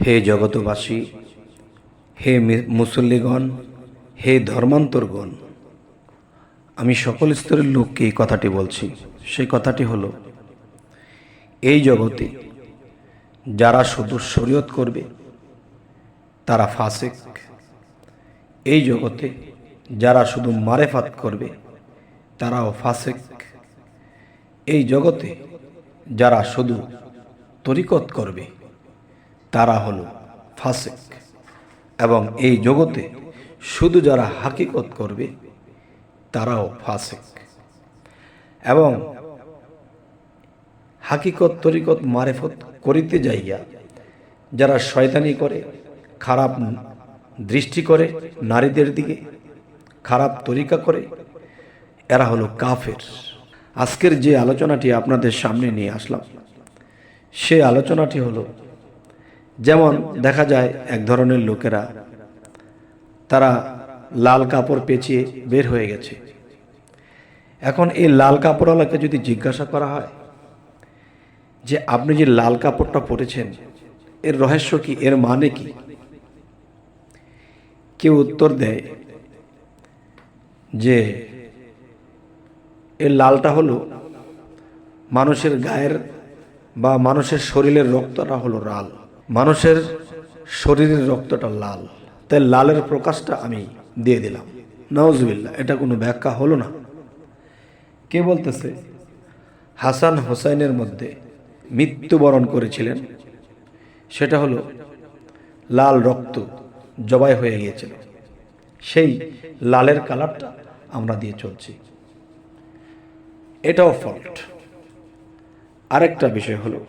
হে জগতবাসী হে মুসল্লিগণ, হে ধর্মান্তরগণ, আমি সকল স্তরের লোককে এই কথাটি বলছি। সেই কথাটি হলো, এই জগতে যারা শুধু শরীয়ত করবে, তারা ফাসেক। এই জগতে যারা শুধু মারেফাত করবে, তারাও ফাসেক। এই জগতে যারা শুধু তরিকত করবে তারা হলো ফাসেক। এবং এই জগতে শুধু যারা হাকিকত করবে, তারাও ফাসেক। এবং হাকিকত, তরিকত, মারেফত করিতে যাইয়া, যারা শয়তানি করে, খারাপ দৃষ্টি করে, নারীদের দিকে খারাপ তরিকা করে, এরা হলো কাফের। আজকের যে আলোচনাটি আপনাদের সামনে নিয়ে আসলাম, সে আলোচনাটি হলো যেমন দেখা যায় এক ধরনের লোকেরা, তারা লাল কাপড় পেঁচিয়ে বের হয়ে গেছে। এখন এই লাল কাপড়ওয়ালাকে যদি জিজ্ঞাসা করা হয় যে, আপনি যে লাল কাপড়টা পরেছেন, এর রহস্য কি? এর মানে কি? কেউ উত্তর দেয় যে, এর লালটা হলো মানুষের গায়ের বা মানুষের শরীরের রক্তটা হলো লাল। মানুষের শরীরের রক্তটা লাল। তাই লালের প্রকাশটা আমি দিয়ে দিলাম। নওয়াজবিল্লা এটা কোনো ব্যাখ্যা হলো না। কে বলতেছে? হাসান হোসাইনের মধ্যে মৃত্যুবরণ করেছিলেন। সেটা হলো লাল রক্ত জবাই হয়ে গিয়েছিল। সেই লালের কালারটা আমরা দিয়ে চলছি। এটাও ফল্ট। আরেকটা বিষয় হলো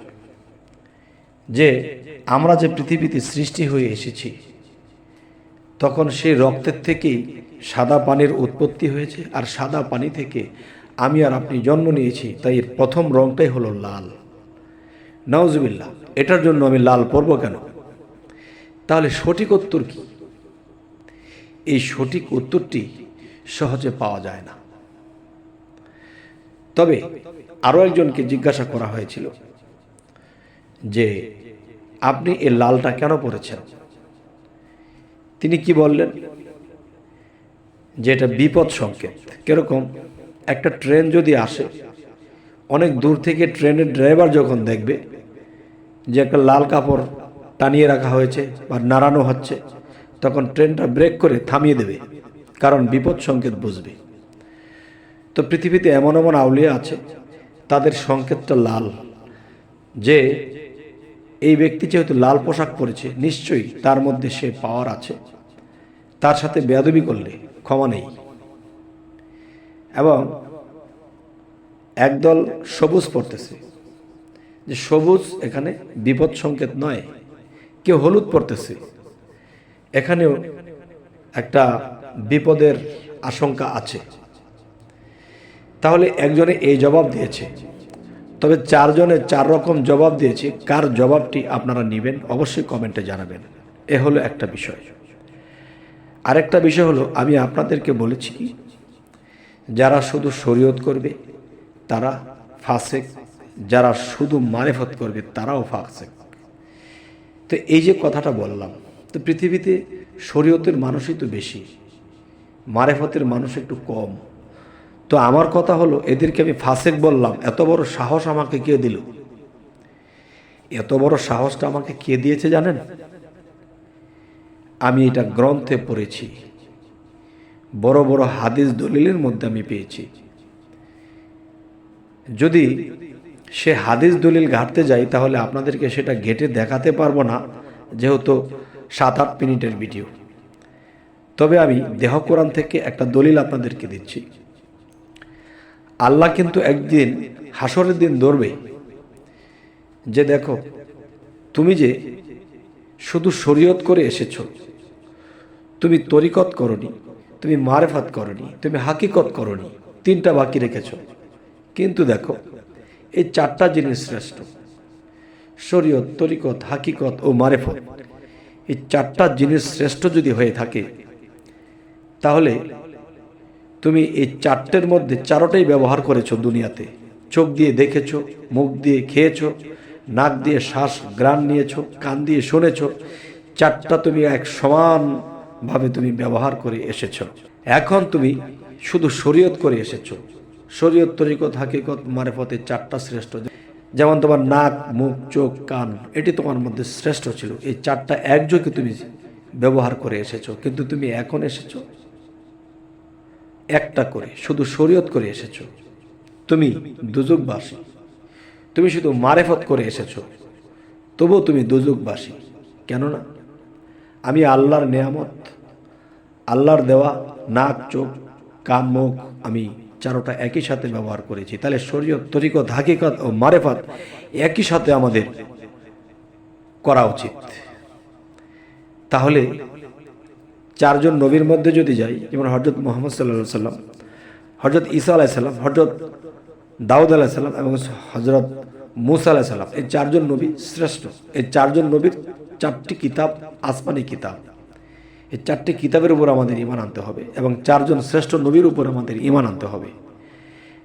যে আমরা যে পৃথিবীতে সৃষ্টি হয়ে এসেছি, তখন সেই রক্তের থেকেই সাদা পানির উৎপত্তি হয়েছে, আর সাদা পানি থেকে আমি আর আপনি জন্ম নিয়েছি, তাই এর প্রথম রংটাই হলো লাল। নওয়াজবিল্লা এটার জন্য আমি লাল পরব কেন? তাহলে সঠিক উত্তর কি? এই সঠিক উত্তরটি সহজে পাওয়া যায় না। তবে আরও একজনকে জিজ্ঞাসা করা হয়েছিল যে আপনি এই লালটা কেন পরেছেন? তিনি কি বললেন? যে এটা বিপদ সংকেত। কীরকম? একটা ট্রেন যদি আসে, অনেক দূর থেকে ট্রেনের ড্রাইভার যখন দেখবে যে একটা লাল কাপড় টানিয়ে রাখা হয়েছে বা নাড়ানো হচ্ছে, তখন ট্রেনটা ব্রেক করে থামিয়ে দেবে, কারণ বিপদ সংকেত বুঝবে। তো পৃথিবীতে এমন এমন আউলিয়া আছে, তাদের সংকেতটা লাল, যে এই ব্যক্তি যেহেতু লাল পোশাক পরেছে, নিশ্চয়ই তার মধ্যে সে পাওয়ার আছে। তার সাথে বেয়াদবি করলে ক্ষমা নেই। এবং একদল সবুজ পড়তেছে যে সবুজ এখানে বিপদ সংকেত নয়, কেউ হলুদ পড়তেছে এখানেও একটা বিপদের আশঙ্কা আছে। তাহলে একজনে এই জবাব দিয়েছে তবে চারজনে চার রকম জবাব দিয়েছে। কার জবাবটি আপনারা নেবেন, অবশ্যই কমেন্টে জানাবেন। এ হলো একটা বিষয়। আরেকটা বিষয় হলো, আমি আপনাদেরকে বলেছি কি যারা শুধু শরীয়ত করবে, তারা ফাসেক। যারা শুধু মারেফত করবে, তারাও ফাসেক। তো এই যে কথাটা বললাম, তো পৃথিবীতে শরীয়তের মানুষই তো বেশি, মারেফতের মানুষ একটু কম। তো আমার কথা হলো, এদেরকে আমি ফাসেক বললাম, এত বড় সাহস আমাকে কে দিল? এত বড় সাহসটা আমাকে কে দিয়েছে জানেন? আমি এটা গ্রন্থে পড়েছি। বড় বড় হাদিস দলিলের মধ্যে আমি পেয়েছি। যদি সে হাদিস দলিল ঘাটতে যাই তাহলে আপনাদেরকে সেটা ঘেটে দেখাতে পারব না, যেহেতু সাত আট মিনিটের ভিডিও। তবে আমি দেহ কোরআন থেকে একটা দলিল আপনাদেরকে দিচ্ছি। আল্লাহ কিন্তু একদিন হাসরের দিন ধরবে। যে দেখো, তুমি যে শুধু শরীয়ত করে এসেছ, তুমি তরিকত করনি, তুমি মারেফাত করনি, তুমি হাকিকত করনি, তিনটা বাকি রেখেছ। কিন্তু দেখো, এই চারটা জিনিস শ্রেষ্ঠ, শরীয়ত, তরিকত, হাকিকত ও মারেফত। এই চারটা জিনিস শ্রেষ্ঠ যদি হয়ে থাকে, তাহলে তুমি এই চারটের মধ্যে চারোটাই ব্যবহার করেছ দুনিয়াতে। চোখ দিয়ে দেখেছ, মুখ দিয়ে খেয়েছো, নাক দিয়ে শ্বাস গ্রাণ নিয়েছো, কান দিয়ে শুনেছো, চারটা তুমি এক সমানভাবে তুমি ব্যবহার করে এসেছ। এখন তুমি শুধু শরীয়ত করে এসেছ। শরীয়ত তরিকত, হাকিকত, মারেফতে চারটা শ্রেষ্ঠ। যেমন তোমার নাক, মুখ, চোখ, কান, এটি তোমার মধ্যে শ্রেষ্ঠ ছিল। এই চারটা একযোগে তুমি ব্যবহার করে এসেছ। কিন্তু তুমি এখন এসেছ একটা করে, শুধু শরীয়ত করে এসেছ। তুমি দুযুগবাসী। তুমি শুধু মারেফত করে এসেছ। তবুও তুমি দুযুগবাসী। কেননা? আমি আল্লাহর নেয়ামত, আল্লাহর দেওয়া, নাক, চোখ, কান, মুখ আমি চারোটা একই সাথে ব্যবহার করেছি। তাহলে শরীয়ত, তরিকত, হাকিকত ও মারেফত একই সাথে আমাদের করা উচিত। তাহলে চারজন নবীর মধ্যে যদি যাই, যেমন হজরত মোহাম্মদ সাল্লা সাল্লাম হজরত ঈসা আলাইসাল্লাম হজরত দাউদ আলাইসাল্লাম এবং হজরত মুসা আলাইসাল্লাম এই চারজন নবী শ্রেষ্ঠ। এই চারজন নবীর চারটি কিতাব আসমানি কিতাব। এই চারটি কিতাবের উপর আমাদের ইমান আনতে হবে এবং চারজন শ্রেষ্ঠ নবীর উপর আমাদের ইমান আনতে হবে।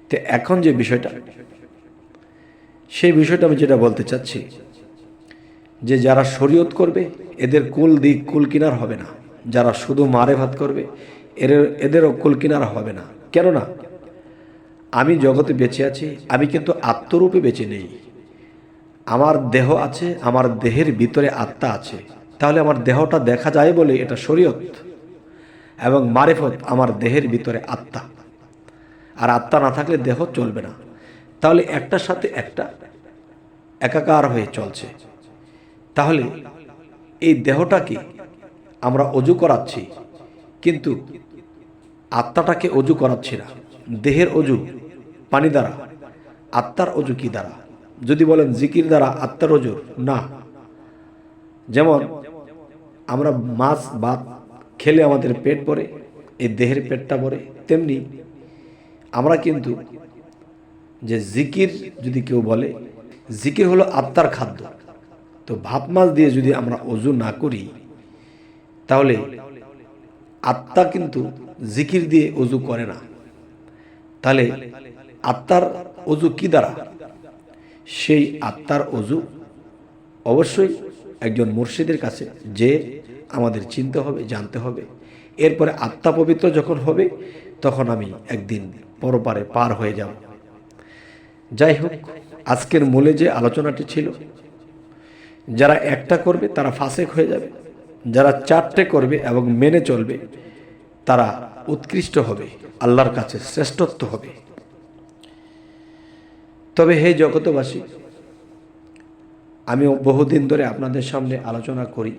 তো এখন যে বিষয়টা, সেই বিষয়টা আমি যেটা বলতে চাচ্ছি, যে যারা শরীয়ত করবে, এদের কুল দিক কুল কিনার হবে না। যারা শুধু মারে ভাত করবে, এর, এদেরও কুল কিনার হবে না। কেননা, আমি জগতে বেঁচে আছি, আমি কিন্তু আত্মরূপে বেঁচে নেই। আমার দেহ আছে, আমার দেহের ভিতরে আত্মা আছে। তাহলে আমার দেহটা দেখা যায় বলে এটা শরীয়ত, এবং মারেফত আমার দেহের ভিতরে আত্মা। আর আত্মা না থাকলে দেহ চলবে না। তাহলে একটার সাথে একটা একাকার হয়ে চলছে। তাহলে এই দেহটাকে আমরা অজু করাচ্ছি, কিন্তু আত্মাটাকে অজু করাচ্ছি না। দেহের অজু, পানি দ্বারা। আত্মার অজু কি দ্বারা? যদি বলেন জিকির দ্বারা আত্মার অজু, না। যেমন আমরা মাছ, ভাত খেলে আমাদের পেট ভরে, এই দেহের পেটটা ভরে, তেমনি আমরা কিন্তু যে জিকির যদি কেউ বলে, জিকির হলো আত্মার খাদ্য। তো ভাত মাছ দিয়ে যদি আমরা অজু না করি তাহলে আত্মা কিন্তু জিকির দিয়ে অজু করে না। তাহলে আত্মার অজু কি দ্বারা? সেই আত্মার অজু অবশ্যই একজন মুর্শিদের কাছে যে আমাদের চিনতে হবে, জানতে হবে। এরপরে আত্মা পবিত্র যখন হবে, তখন আমি একদিন পরপারে পার হয়ে যাব। যাই হোক, আজকের মূলে যে আলোচনাটি ছিল, যারা একটা করবে তারা ফাঁসেক হয়ে যাবে। যারা চারটে করবে এবং মেনে চলবে, তারা উৎকৃষ্ট হবে, আল্লাহর কাছে শ্রেষ্ঠত্ব হবে। তবে হে জগতবাসী আমি বহুদিন ধরে আপনাদের সামনে আলোচনা করি।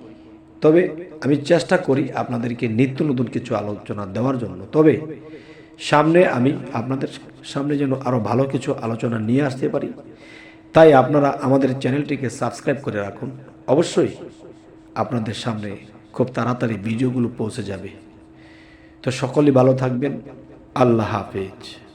তবে আমি চেষ্টা করি আপনাদেরকে নিত্য নতুন কিছু আলোচনা দেওয়ার জন্য। তবে সামনে আমি আপনাদের সামনে যেন আরও ভালো কিছু আলোচনা নিয়ে আসতে পারি, তাই আপনারা আমাদের চ্যানেলটিকে সাবস্ক্রাইব করে রাখুন। অবশ্যই আপনাদের সামনে খুব তাড়াতাড়ি ভিডিওগুলো পৌঁছে যাবে। তো সকলে ভালো থাকবেন। আল্লাহ হাফেজ।